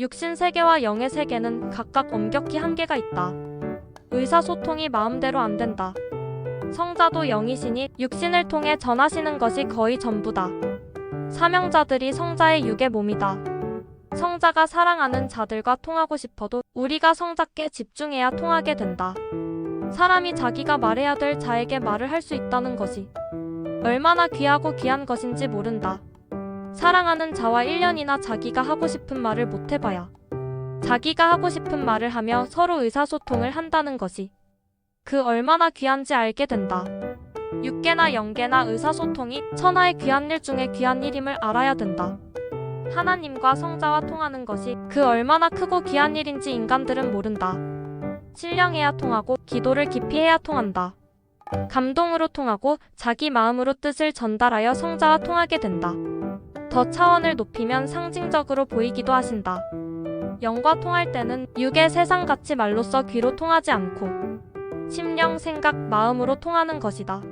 육신 세계와 영의 세계는 각각 엄격히 한계가 있다. 의사소통이 마음대로 안 된다. 성자도 영이시니 육신을 통해 전하시는 것이 거의 전부다. 사명자들이 성자의 육의 몸이다. 성자가 사랑하는 자들과 통하고 싶어도 우리가 성자께 집중해야 통하게 된다. 사람이 자기가 말해야 될 자에게 말을 할 수 있다는 것이 얼마나 귀하고 귀한 것인지 모른다. 사랑하는 자와 1년이나 자기가 하고 싶은 말을 못 해봐야 자기가 하고 싶은 말을 하며 서로 의사소통을 한다는 것이 그 얼마나 귀한지 알게 된다. 육계나 영계나 의사소통이 천하의 귀한 일 중에 귀한 일임을 알아야 된다. 하나님과 성자와 통하는 것이 그 얼마나 크고 귀한 일인지 인간들은 모른다. 신령해야 통하고 기도를 깊이 해야 통한다. 감동으로 통하고 자기 마음으로 뜻을 전달하여 성자와 통하게 된다. 더 차원을 높이면 상징적으로 보이기도 하신다. 영과 통할 때는 육의 세상같이 말로써 귀로 통하지 않고 심령 생각 마음으로 통하는 것이다.